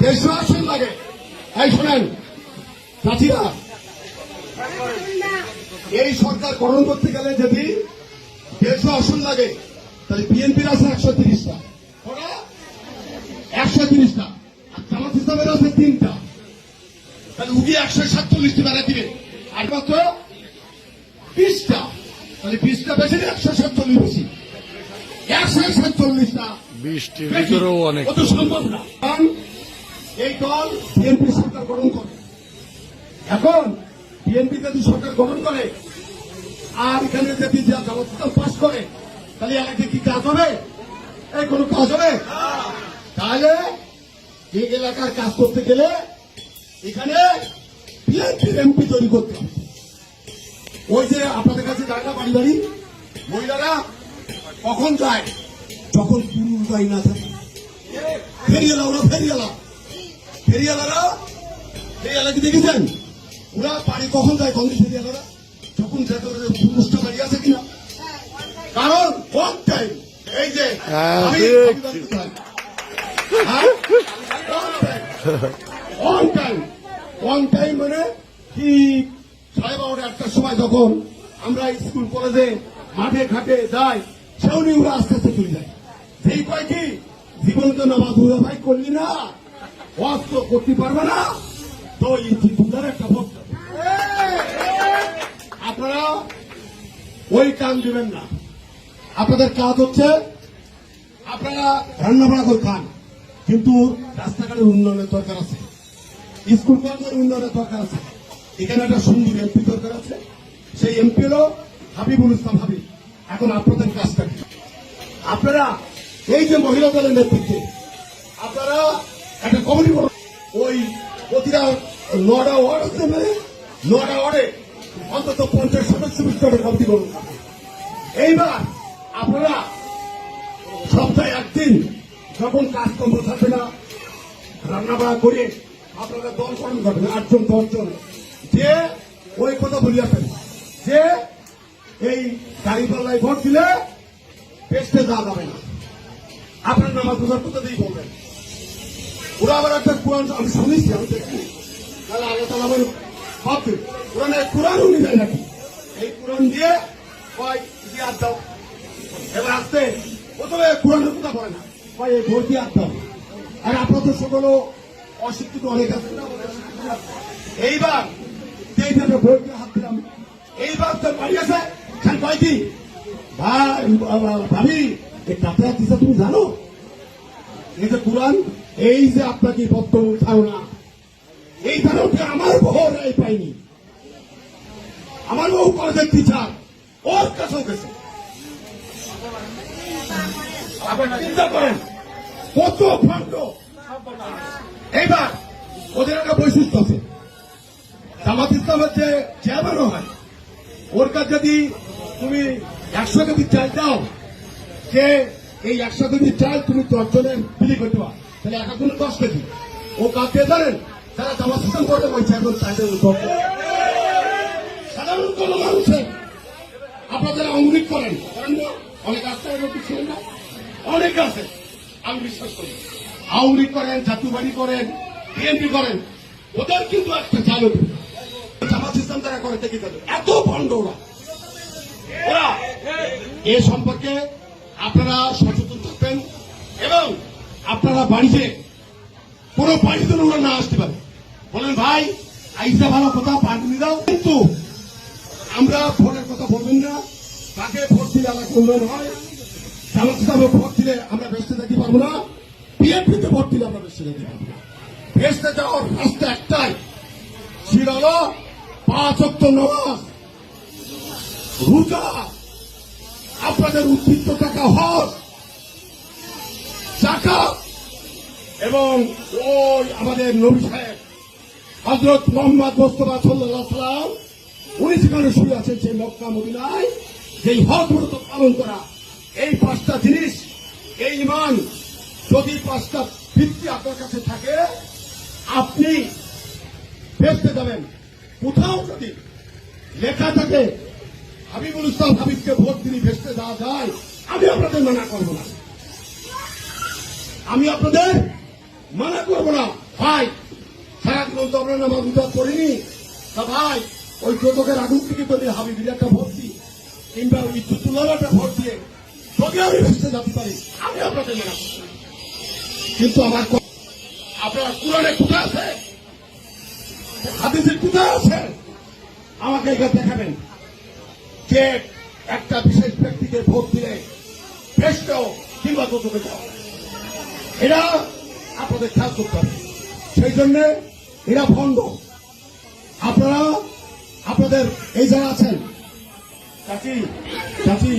আসন লাগে। এই শোনেন চাচিরা এই সরকার গঠন করতে গেলে যদি দেড়শো আসন লাগে তাহলে বিএনপির আছে একশো তিরিশটা। একশো তিরিশটা। আর জামাত ইসলামের আছে তিনটা। তাহলে উগি একশো সাতচল্লিশটি বেড়া দিবে। আর মাত্র বিশটা। তাহলে বিশটা বেশি একশো সাতচল্লিশ বেশি। একশো সাতচল্লিশটা বৃষ্টির ভিতরেও অনেক সম্ভব না। কারণ এই দল বিএনপি সরকার গঠন করে। এখন বিএনপি যদি সরকার গঠন করে, আর এখানে যদি ব্যবস্থা পাশ করে, তাহলে এলাকায় কি কাজ হবে? এই কোনো কাজ হবে? তাহলে এই এলাকার কাজ করতে গেলে এখানে বিএনপির এমপি তৈরি করতে হবে। ওই যে আপনাদের কাছে যায় বাড়ি বাড়ি মহিলারা কখন যায়? যখন পুরুষ গাড়ি না থাকে। ফেরিয়ালা ওরা ফেরিয়ালা ফেরিয়ালারা ফেরিয়ালা কি দেখেছেন? ওরা বাড়ি কখন যায় কন্দি ফেরিয়ালারা? যখন ভেতরে পুরুষটা বাড়ি আছে কিনা? কারণ কোন টাইম এই যে অন টাইম অন টাইম মানে ঠিক সাড়ে বারোটা একটার সময় যখন আমরা স্কুল কলেজে মাঠে ঘাটে যাই সেও নিয়ে ওরা আস্তে আস্তে চলে যায়। সেই কয় কি? জীবন তো নামাজ ভাই করলি না? অস্ত্র করতে পারবে না। তো ইঞ্চি দুধার একটা ভোট আপনারা ওই কাম দিবেন না। আপনাদের কাজ হচ্ছে, আপনারা রান্না বাড়া করে খান। কিন্তু রাস্তাঘাটের উন্নয়নের দরকার আছে। স্কুল কলেজের উন্নয়নের দরকার আছে। এখানে একটা সুন্দর এমপি দরকার আছে। সেই এমপি হলো হাবিবুল ইসলাম হাবিব। এখন আপনাদের কাজটা আপনারা এই যে মহিলা দলের নেতৃত্বে, আপনারা একটা কমিটি করুন ওই প্রতিটা নটা ওয়ার্ড আছে মানে নটা ওয়ার্ডে অন্তত পঞ্চাশ সদস্য বিশিষ্ট একটা কমিটি করুন এইবার আপনারা সপ্তাহে একদিন যখন কাজকর্ম থাকবে না রান্না বাড়া করে আপনারা দল গঠন করবেন, আটজন, দশজন। যে ওই কথা বলিয়াছেন, যে এই গাড়ি পাল্লায় ভোট দিলে পেস্টে যাওয়া যাবে না। আপনার নামাজ বোঝার কথা দিয়ে বলবেন। ওরা আবার একটা কোরআন, আমি শুনেছি, আমি দেখিনি তাহলে আগে তাহলে আমার না কোরআন উনি দেয় নাকি? এই কোরআন দিয়ে কয় আর দাও। এবার আসতে, প্রথমে কোরআনের কথা বলে না, কয় এই ভোট আর দাও। আর আপনাদের সকলও অশিক্ষিত অনেক আছে। এইবার এইভাবে ভোট দিয়ে হাত দিলাম, এইবার তো বাড়ি আছে খান কয় কি? ভাই ভাবি, এই কাতরা দিশা তুমি জানো? এই যে কোরআন এই যে আপনাকে পত্র উঠাও না। এই ধারণটা আমার বহু রায় পাইনি। আমার বহু কলেজের টিচার ওর কাছেও গেছে। চিন্তা করেন, কত ফান্ড এইবার ওদের একটা বৈশিষ্ট্য আছে। জামাত ইসলামের যে চেয়ারম্যান হয়, ওর কাছে যদি তুমি একশো কেজি চাল দাও, যে এই একশো কেজি চাল তুমি দশ জনের বিলি করতে পারো তাহলে এক একজনের দশ কেজি ও কাকে ধরেন, তারা জামাত ইসলাম করতে চাইবেন চাইলে সাধারণ কোন মানুষের আপনাদের অঙ্গুলিক করেন করেন অনেক রাস্তায় লোক ছিলেন না? অনেক আছে। আমি বিশ্বাস করি, আওয়ামী করেন, জাতীয়বাদী করেন, বিএনপি করেন, ওদের কিন্তু একটা চালু জামাত ইসলাম তারা করে থেকে গেল এত ভণ্ড ওরা। ওরা, এ সম্পর্কে আপনারা সচেতন আপনারা বাড়িতে কোন বাড়িতে ওরা না আসতে পারে। বলেন, ভাই, আইসা ভালো কথা পাঠিয়ে দাও। কিন্তু আমরা ভোটের কথা বলবেন না। তাকে ভোট দিলে এলাকা উন্নয়ন হয়? জামাত ইসলামে ভোট দিলে আমরা বেসতে যেতে পারব না। বিএনপিতে ভোট দিলে আমরা বেসতে যেতে পারব না। বেসতে যাওয়ার রাস্তা একটাই হলো পাঁচ অক্ট নামাজ, রোজা। আপনাদের উদ্বৃত্ত টাকা হজ, জাকাত। এবং ওই আমাদের নবী সাহেব হজরত মোহাম্মদ মোস্তফা সাল্লাম, উনি যেখানে শুয়ে আছেন সেই মক্কা মদিনায়, যেই হজ ব্রত পালন করা। এই পাঁচটা জিনিস, এই ইমান, যদি পাঁচটা ভিত্তি আপনার কাছে থাকে, আপনি বেসতে যাবেন। কোথাও যদি লেখা থাকে, হাবিবুল ইসলাম হাবিবকে ভোট দিলে ভেসতে দেওয়া যায়, আমি আপনাদের মানা করব না। আমি আপনাদের মানা করব না। ভাই এখন তো আমরা নামাজ উদ্ধার করিনি। তা ভাই, ওই চোদকের আগুন থেকে যদি হাবিবির একটা ভোট দিই। কিংবা ওই তুলার একটা ভোট দিয়ে যদি আমি ভেসে যেতে পারি। আমি আপনাদের মেনে কিন্তু আমার আপনার কোরআনে কোথায় আছে? হাদিসে কোথায় আছে? আমাকে এটা দেখাবেন। যে একটা বিশেষ ব্যক্তিকে ভোট দিলে ভেস্ট কিংবা তোকে এরা আপনাদের খেয়াল করতে হবে। সেই জন্য এরা ভণ্ড। আপনারা, আপনাদের এই যারা আছেন, চাচি চাচি